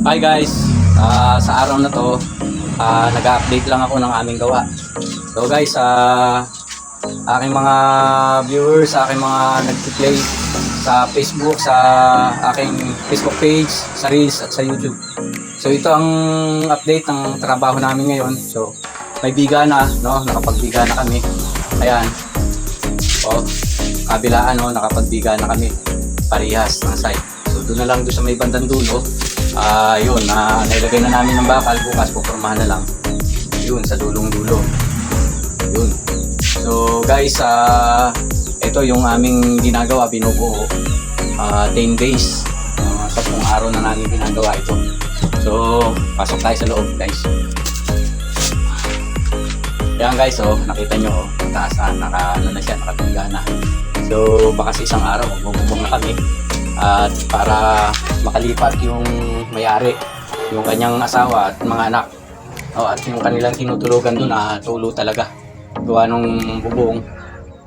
Hi guys, Ah, sa araw na to, ah, nag-update lang ako ng aming gawa. So guys, sa aking mga viewers, aking mga nag-play sa Facebook, sa aking Facebook page, sa Reels at sa YouTube. So ito ang update ng trabaho namin ngayon. So may biga na, no? Nakapagbiga na kami. Ayan. O, kabilaan, no? Nakapagbiga na kami. Parehas ng site. So doon na lang doon sa may bandang dulo. Ah, yun, na nailagay na namin ng bakal bukas pupormahan na lang. Yun sa dulong dulo. Yun. So guys, ah ito yung aming ginagawa, binubuo. Ah 10 days. Uh, tatlong araw na namin ginagawa ito. So, pasok tayo sa loob, guys. Yan guys, oh, nakita nyo, oh, mataas na, naka, ano na siya, nakatungga na. So, baka sa isang araw, magbubong na kami. At para makalipat yung may-ari, yung kanyang asawa at mga anak. Oh, at yung kanilang tinutulugan doon, ah, tulo talaga. Gawa nung bubong,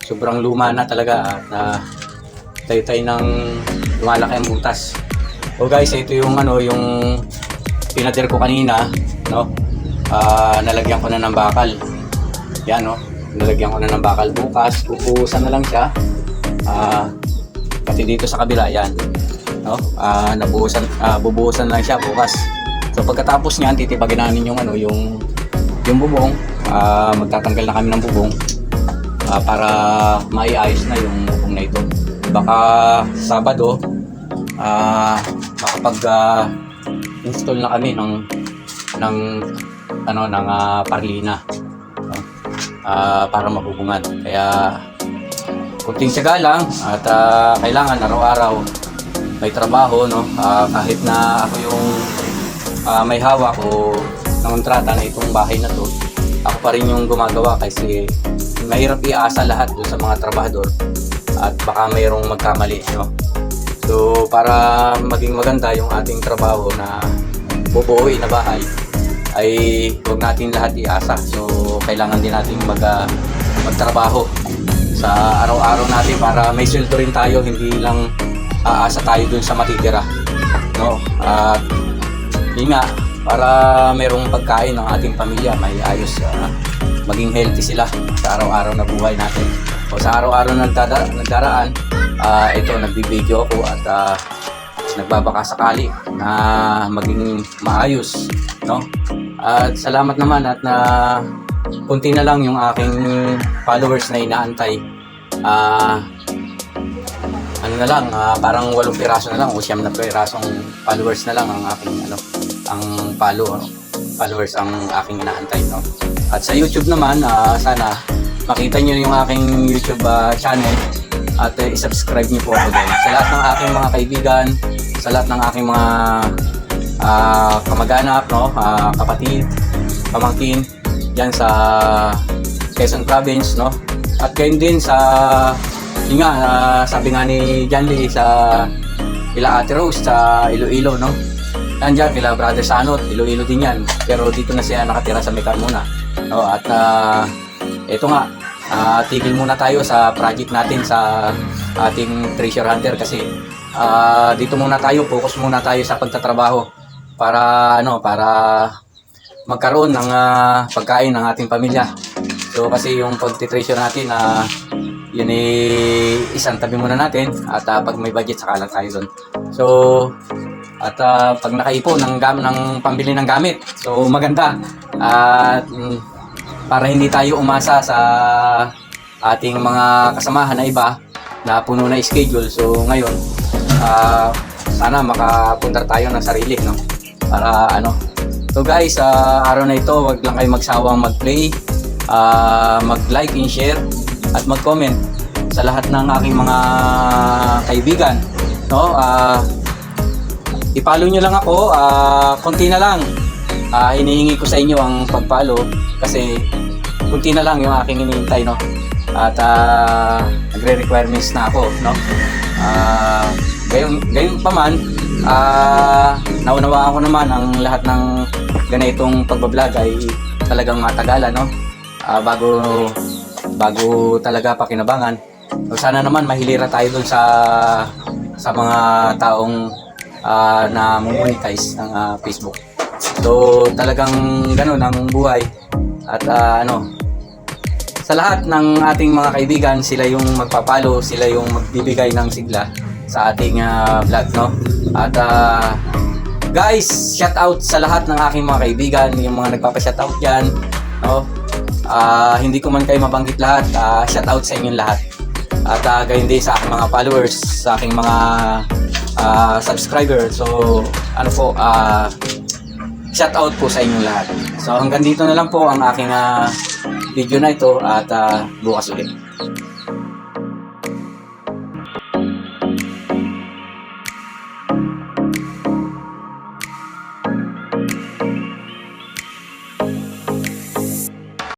sobrang luma na talaga at uh, tayo-tayo ng lumalaki ang butas. So guys, ito yung ano, yung pinader ko kanina, no? Ah, nalagyan ko na ng bakal. Yan, no? Nalagyan ko na ng bakal bukas. Pupusan na lang siya. Ah, pati dito sa kabila, yan. No? Ah, nabuhusan, ah, bubuhusan lang siya bukas. So pagkatapos niyan, titibagin namin yung ano, yung yung bubong. Ah, magtatanggal na kami ng bubong ah, para maiayos na yung bubong na ito. Baka Sabado, ah, makapag ah, install na kami ng ng ano ng ah, parlina? Ah, para mabubungan. Kaya kunting tiyaga lang at ah, kailangan araw-araw may trabaho no? Ah, kahit na ako yung ah, may hawak o nangontrata na itong bahay na to ako pa rin yung gumagawa kasi mahirap iasa lahat doon sa mga trabahador at baka mayroong magkamali no? So para maging maganda yung ating trabaho na bubuuin na bahay ay huwag natin lahat iasa. So kailangan din natin mag ah, magtrabaho sa araw-araw natin para may sweldo rin tayo hindi lang aasa tayo dun sa matitira no? At yun nga para merong pagkain ng ating pamilya may ayos ah, maging healthy sila sa araw-araw na buhay natin. O sa araw-araw na nagdada, nagdaraan ah, ito nagbibideo ako at ah, nagbabaka sakali na maging maayos no? At salamat naman at na kunti na lang yung aking followers na inaantay ah ano na lang, ah, parang walong piraso na lang o siyam na pirasong followers na lang ang aking ano, ang follow, ano, followers ang aking inaantay, no. At sa YouTube naman, ah, sana makita niyo yung aking YouTube ah, channel at eh, i-subscribe niyo po ako doon. Sa lahat ng aking mga kaibigan, sa lahat ng aking mga ah, kamag-anak, no, ah, kapatid, pamangkin, yan sa Quezon Province, no. At gayon din sa yun nga, ah, sabi nga ni John sa ila Ate sa Iloilo, no? Nandiyan, kila Brother Sanot, Iloilo din yan. Pero dito na siya nakatira sa Mecar muna. No? At ah, ito nga, ah, tigil muna tayo sa project natin sa ating treasure hunter kasi ah, dito muna tayo, focus muna tayo sa pagtatrabaho para ano, para magkaroon ng ah, pagkain ng ating pamilya. So kasi yung pagtitreasure natin na yun eh, isang tabi muna natin at ah, pag may budget saka lang tayo doon. So, at ah, pag nakaipon ng, gam ng pambili ng gamit, so maganda. At mm, para hindi tayo umasa sa ating mga kasamahan na iba na puno na schedule. So ngayon, ah, sana makapunta tayo ng sarili, no? Para ano. So guys, sa araw na ito, wag lang kayo magsawang mag-play, ah, mag-like and share at mag-comment sa lahat ng aking mga kaibigan. No? Ah, i-follow nyo lang ako, ah, konti na lang. Ah, hinihingi ko sa inyo ang pag-follow kasi konti na lang yung aking hinihintay, no? At ah, nagre-requirements na ako, no? Ah, gayon, gayon pa man, ah, naunawaan ko naman ang lahat ng ganitong pagbablog ay talagang matagalan, no? Ah, bago bago talaga pakinabangan. So, sana naman mahilira tayo dun sa sa mga taong ah, na monetize ng ah, Facebook. So talagang gano'n ang buhay at ah, ano sa lahat ng ating mga kaibigan, sila yung magpapalo, sila yung magbibigay ng sigla sa ating ah, vlog, no? At ah, guys, shout out sa lahat ng aking mga kaibigan, yung mga nagpapa-shout out diyan, no? Ah, hindi ko man kayo mabanggit lahat, ah, shout out sa inyong lahat. At uh, gayon din sa aking mga followers, sa aking mga ah, subscriber. So, ano po, ah shout out po sa inyong lahat. So hanggang dito na lang po ang aking ah, video na ito at ah, bukas ulit.